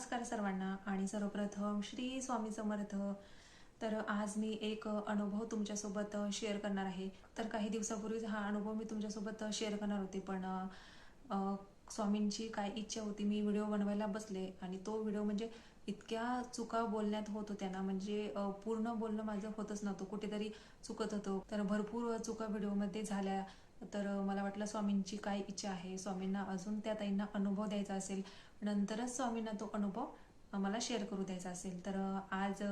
नमस्कार सर्वांना आणि सर्वप्रथम श्री स्वामी समर्थ. तर आज मी एक अनुभव तुमच्यासोबत शेअर करणार आहे. तर काही दिवसापूर्वीच हा अनुभव मी तुमच्यासोबत शेअर करणार होते. पण स्वामींची काय इच्छा होती मी व्हिडिओ बनवायला बसले. आणि तो व्हिडिओ म्हणजे इतक्या चुका बोलण्यात होत होत्या ना म्हणजे पूर्ण बोलणं माझं होतच नव्हतं. कुठेतरी चुकत होतं. तर भरपूर चुका व्हिडिओमध्ये झाल्या. तर मला वाटलं स्वामींची काय इच्छा आहे? स्वामींना अजून त्या ताईंना अनुभव द्यायचा असेल नंतरच स्वामींना तो अनुभव मला शेअर करू द्यायचा असेल. तर आज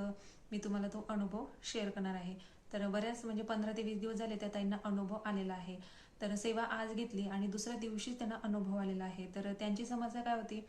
मी तुम्हाला तो अनुभव शेअर करणार आहे. तर बऱ्याच म्हणजे पंधरा ते वीस दिवस झाले त्या ताईंना अनुभव आलेला आहे. तर सेवा आज घेतली आणि दुसऱ्या दिवशीच त्यांना अनुभव आलेला आहे. तर त्यांची समस्या काय होती?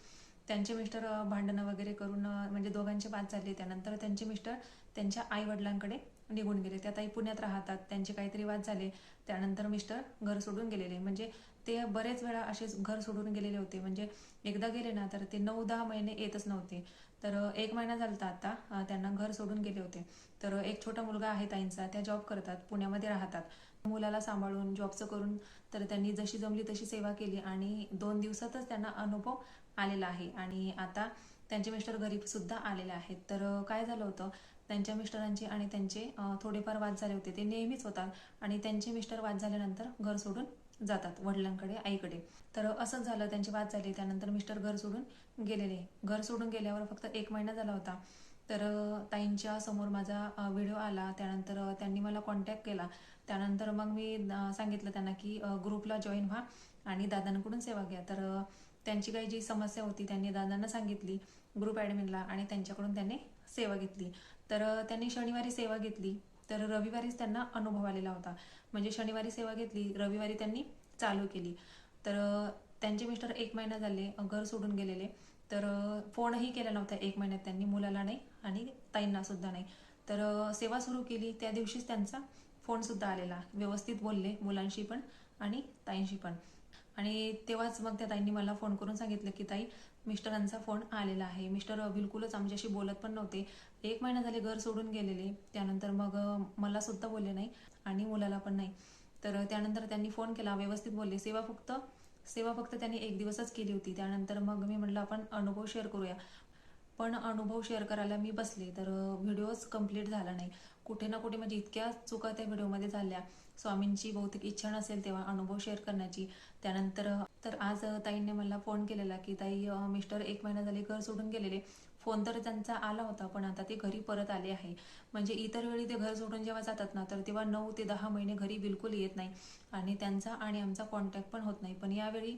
त्यांचे मिस्टर भांडणं वगैरे करून म्हणजे दोघांचे बाद झाले. त्यानंतर त्यांचे मिस्टर त्यांच्या आई वडिलांकडे निघून गेले. त्या ताई पुण्यात राहतात. त्यांचे काहीतरी वाद झाले. त्यानंतर मिस्टर घर सोडून गेलेले. म्हणजे ते बरेच वेळा असेच घर सोडून गेलेले होते. म्हणजे एकदा गेले ना तर ते नऊ दहा महिने येतच नव्हते. तर एक महिना झाला आता त्यांना घर सोडून गेले होते. तर एक छोटा मुलगा आहे ताईंचा. त्या जॉब करतात. पुण्यामध्ये राहतात. मुलाला सांभाळून जॉबचं करून तर त्यांनी जशी जमली तशी सेवा केली आणि दोन दिवसातच त्यांना अनुभव आलेला आहे. आणि आता त्यांचे मिस्टर घरी सुद्धा आलेले आहेत. तर काय झालं होतं? त्यांच्या मिस्टरांचे आणि त्यांचे थोडेफार वाद झाले होते. ते नेहमीच होतात आणि त्यांचे मिस्टर वाद झाल्यानंतर घर सोडून जातात वडिलांकडे आईकडे. तर असंच झालं त्यांचे वाद झाले. त्यानंतर मिस्टर घर सोडून गेलेले. घर सोडून गेल्यावर फक्त एक महिना झाला होता. तर ताईंच्या समोर माझा व्हिडिओ आला. त्यानंतर त्यांनी मला कॉन्टॅक्ट केला. त्यानंतर मग मी सांगितलं त्यांना की ग्रुपला जॉईन व्हा आणि दादांकडून सेवा घ्या. तर त्यांची काही जी समस्या होती त्यांनी दादांना सांगितली ग्रुप ॲडमिनला आणि त्यांच्याकडून त्यांनी सेवा घेतली. तर त्यांनी शनिवारी सेवा घेतली तर रविवारीच त्यांना अनुभव आलेला होता. म्हणजे शनिवारी सेवा घेतली रविवारी त्यांनी चालू केली. तर त्यांचे मिस्टर एक महिना झाले घर सोडून गेलेले. तर फोनही केला नव्हता एक महिन्यात त्यांनी मुलाला नाही आणि ताईंना सुद्धा नाही. तर सेवा सुरू केली त्या दिवशीच त्यांचा फोन सुद्धा आलेला. व्यवस्थित बोलले मुलांशी पण आणि ताईंशी पण. आणि तेव्हाच मग त्या ताईंनी मला फोन करून सांगितलं की ताई मिस्टरांचा फोन आलेला आहे. मिस्टर बिलकुलच आमच्याशी बोलत पण नव्हते. एक महिना झाले घर सोडून गेलेले. त्यानंतर मग मला सुद्धा बोलले नाही आणि मुलाला पण नाही. तर त्यानंतर त्यांनी फोन केला व्यवस्थित बोलले. सेवा फक्त सेवा फक्त त्यांनी एक दिवसच केली होती. त्यानंतर मग मी म्हटलं आपण अनुभव शेअर करूया. पण अनुभव शेअर करायला मी बसले. तर व्हिडिओच कंप्लीट झाला नाही. कुठे ना कुठे म्हणजे इतक्या चुका त्या व्हिडिओमध्ये झाल्या. स्वामींची बहुतेक इच्छा नसेल तेव्हा अनुभव शेअर करण्याची. त्यानंतर तर आज ताईंनी मला फोन केलेला की ताई मिस्टर एक महिना झाले घर सोडून गेलेले. फोन तर त्यांचा आला होता पण आता ते घरी परत आले आहे. म्हणजे इतर वेळी ते घर सोडून जेव्हा जातात ना तर तेव्हा नऊ ते दहा महिने घरी बिलकुल येत नाही. आणि त्यांचा आणि आमचा कॉन्टॅक्ट पण होत नाही. पण यावेळी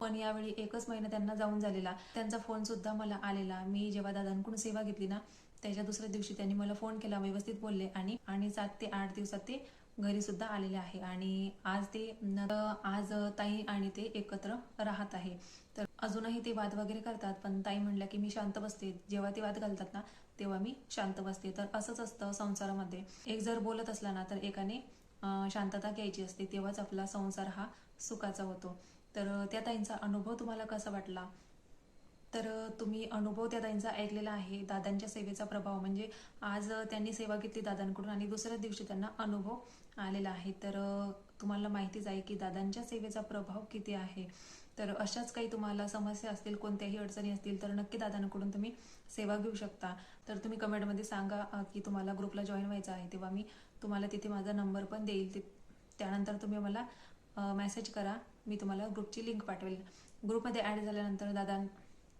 पण यावेळी एकच महिना त्यांना जाऊन झालेला. त्यांचा फोन सुद्धा मला आलेला. मी जेव्हा दादांकडून सेवा घेतली ना त्याच्या दुसऱ्या दिवशी त्यांनी मला फोन केला व्यवस्थित बोलले आणि आणि सात ते आठ दिवसात ते घरी सुद्धा आलेले आहे. आणि आज ते आज ताई आणि ते एकत्र राहत आहे. तर अजूनही ते वाद वगैरे करतात पण ताई म्हणल्या की मी शांत बसते. जेव्हा ते वाद घालतात ना तेव्हा मी शांत बसते. तर असंच असतं संसारामध्ये. एक जर बोलत असला ना तर एकाने शांतता घ्यायची असते. तेव्हाच आपला संसार हा सुखाचा होतो. तर त्या ताईंचा अनुभव तुम्हाला कसा वाटला? तर तुम्ही अनुभव त्या ताईंचा ऐकलेला आहे दादांच्या सेवेचा प्रभाव. म्हणजे आज त्यांनी सेवा घेतली दादांकडून आणि दुसऱ्या दिवशी त्यांना अनुभव आलेला आहे. तर तुम्हाला माहितीच आहे की दादांच्या सेवेचा प्रभाव किती आहे. तर अशाच काही तुम्हाला समस्या असतील कोणत्याही अडचणी असतील तर नक्की दादांकडून तुम्ही सेवा घेऊ शकता. तर तुम्ही कमेंटमध्ये सांगा की तुम्हाला ग्रुपला जॉईन व्हायचं आहे तेव्हा मी तुम्हाला तिथे माझा नंबर पण देईल. ते त्यानंतर तुम्ही मला मेसेज करा. मी तुम्हाला ग्रुपची लिंक पाठवेल. ग्रुपमध्ये ॲड झाल्यानंतर दादा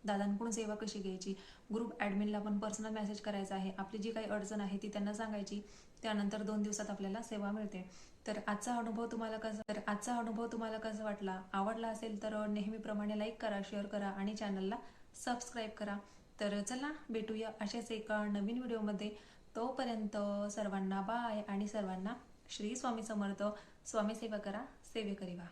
दादांकडून सेवा कशी घ्यायची? ग्रुप ॲडमिनला पण पर्सनल मेसेज करायचा आहे. आपली जी काही अडचण आहे ती त्यांना सांगायची. त्यानंतर दोन दिवसात आपल्याला सेवा मिळते. तर आजचा अनुभव तुम्हाला कसा तर आजचा अनुभव तुम्हाला कसा वाटला? आवडला असेल तर नेहमीप्रमाणे लाईक करा शेअर करा आणि चॅनलला सबस्क्राईब करा. तर चला भेटूया अशाच एका नवीन व्हिडिओमध्ये तोपर्यंत सर्वांना बाय आणि सर्वांना श्री स्वामी समर्थ. स्वामी सेवा करा सेवेकरी व्हा.